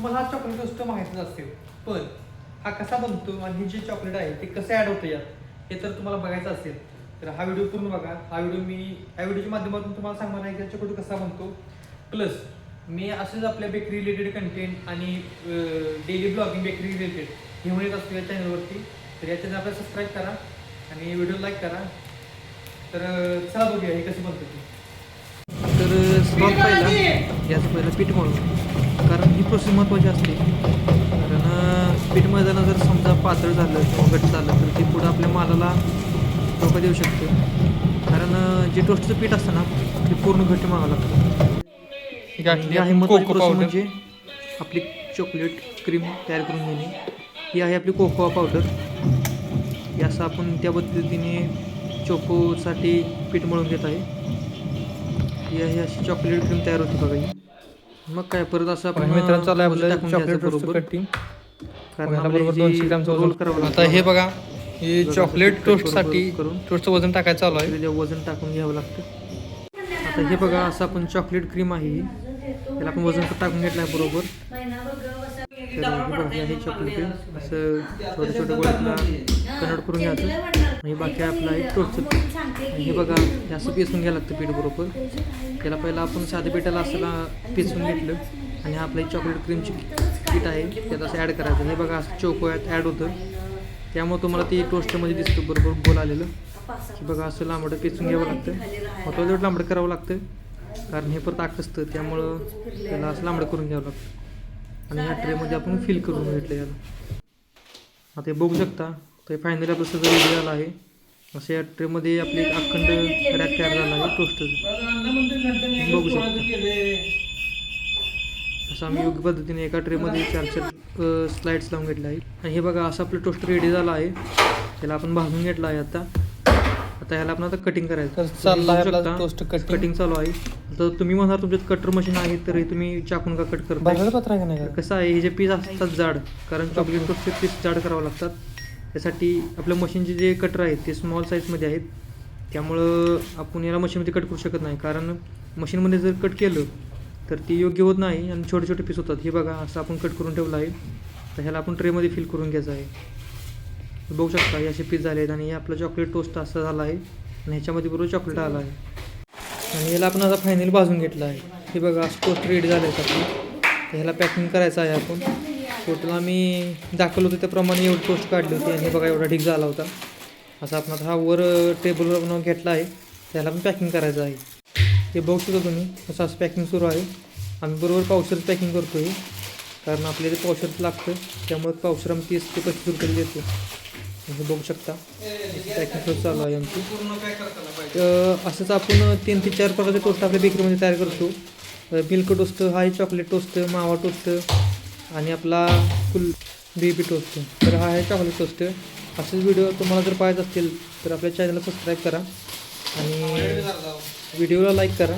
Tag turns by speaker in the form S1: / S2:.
S1: मला हा chocolate toast माहितीच असेल पण हा कसा बनतो आणि हे जे चॉकलेट आहे ते कसं ॲड होतं यात हे तर तुम्हाला बघायचं असेल. तर हा व्हिडिओ पूर्ण बघा. हा व्हिडिओ मी या व्हिडिओच्या माध्यमातून तुम्हाला सांगणार आहे की हा चॉकलेट कसा बनतो. प्लस मी असेच आपल्या बेकरी रिलेटेड कंटेंट आणि डेली ब्लॉगिंग बेकरी रिलेटेड घेऊन येत असतो या चॅनलवरती तर या चॅनल आपल्याला सबस्क्राईब करा आणि व्हिडिओ लाईक करा. तर चला बघूया हे कसं बनतं ते. तर स्टॉक पहिला. याचं पहिलं पीठ मळून. कारण ही प्रोसेस महत्त्वाची असते. कारण पीठ मळताना जर समजा पातळ झालं किंवा घट्ट झालं तर ते पुढं आपल्या मालाला धोका देऊ शकतं. कारण जे टोस्टचं पीठ असतं ना ते पूर्ण घट्ट मागावं लागतं. ही आहे महत्त्वाची प्रोसेस म्हणजे आपली चॉकलेट क्रीम तयार करून घेणे. ही आहे आपली कोकोआ पावडर ही असं आपण त्या पद्धतीने चोकोसाठी पीठ मळून घेत आहे. ही आहे अशी चॉकलेट क्रीम तयार होती बघा ही. मग काय परत असं आपण
S2: मित्रांनो चालू आहे आपलं चॉकलेट टोस्ट कटिंग बरोबर. दोनशे ग्रामचं
S1: roll
S2: वजन
S1: करावं
S2: आता. हे बघा हे चॉकलेट
S1: असं
S2: टोस्ट कटसाठी
S1: करून-
S2: टोस्टचं वजन टाकायचं चालू आहे
S1: वजन टाकून घ्यावं लागतं. आता हे बघा असं आपण चॉकलेट क्रीम आहे. त्याला आपण वजन टाकून घेतलं आहे बरोबर. तर हे बघा हे आहे चॉकलेट क्रीम असं छोट्या छोट्या गोळ्यातला कन्वर्ट करून घ्यायचं. आणि बाकी आपलं पीठ आणि हे बघा हे असं पिसून घ्यायला लागतं पीठ बरोबर. त्याला पहिला आपण साध्या पिठाला असं पिसून घेतलं आणि हा आपलं चॉकलेट क्रीमची पीठ आहे त्यात असं ॲड करायचं. हे बघा असं चोकोयात ॲड होतं. त्यामुळे तुम्हाला ते टोस्टमध्ये दिसतं बरोबर गोल आलेलं. की बघा असं लांबडं पिसून घ्यावं लागतं. तेवढं लांबडं करावं लागतं. कारण हे परत आक असतं त्यामुळं त्याला असं लांबडं करून घ्यावं लागतं. आणि ह्या ट्रेमध्ये आपण फिल करून घेतलं याला. आता हे बघू शकता तर फायनली आपलं सगळं रेडी झालं आहे. असं या ट्रेमध्ये आपली एक अखंड रॅक तयार झाला आहे टोस्टचं बघू शकता. असं आम्ही योग्य पद्धतीने एका ट्रेमध्ये चार चार स्लाइड्स लावून घेतले आहे आणि हे बघा असं आपलं टोस्ट रेडी झालं आहे. त्याला आपण भाजून घेतलं आहे आता. आता ह्याला आपण आता कटिंग करायचं
S2: तर चालला.
S1: कटिंग चालू आहे. तर तुम्ही म्हणाल तुमच्यात कटर मशीन आहे तर हे तुम्ही चाकून का कट करता
S2: भरलेलं पत्र आहे का नाही
S1: कसं आहे हे जे पीस असतात जाड कारण चॉकलेट टोस्टचे पीस जाड करावं लागतात. त्यासाठी आपल्या मशीनचे जे कटर आहेत ते स्मॉल साईजमध्ये आहेत. त्यामुळं आपण याला मशीनमध्ये कट करू शकत नाही. कारण मशीनमध्ये जर कट केलं तर ती योग्य होत नाही आणि छोटे छोटे पीस होतात. हे बघा असं आपण कट करून ठेवलं आहे. तर ह्याला आपण ट्रेमध्ये फिल करून घ्यायचं आहे. बघू शकता हे असे पीस झाले आहेत आणि हे आपलं चॉकलेट टोस्ट असं झालं आहे. आणि ह्याच्यामध्ये बरोबर चॉकलेट आलं आहे. आणि याला आपण आता फायनल भाजून घेतलं आहे. हे बघा असं रेडी झालं आहे आपलं. तर ह्याला पॅकिंग करायचं आहे आपण. टोटल आम्ही दाखवलं होतं त्याप्रमाणे एवढी टोस्ट काढली होती आणि हे बघा एवढा ढीक झाला होता. असा आपण आता हा वर टेबलवर आपण घेतला आहे. त्याला पण पॅकिंग करायचं आहे. हे बघू शकता तुम्ही असं असं पॅकिंग सुरू आहे. आम्ही बरोबर पावसाचं पॅकिंग करतो आहे कारण आपल्याला ते पावसाचं लागतं त्यामुळे पावसर आम्ही तीस ते पस्तीस रुपये देतो हे बघू शकता. पॅकिंग चालू आहे आमची. तर असंच आपण तीन ते चार प्रकारचे टोस्ट आपल्या बेकरीमध्ये तयार करतो. मिल्क टोस्ट हा आहे चॉकलेट टोस्ट मावा टोस्ट आणि आपला कुल बेबी टोस्ट तर हा आहे चॉकलेट टोस्ट असेच व्हिडिओ तुम्हाला जर पाहायचे असतील तर आपल्या चॅनलला सबस्क्राईब करा आणि व्हिडिओला लाईक करा.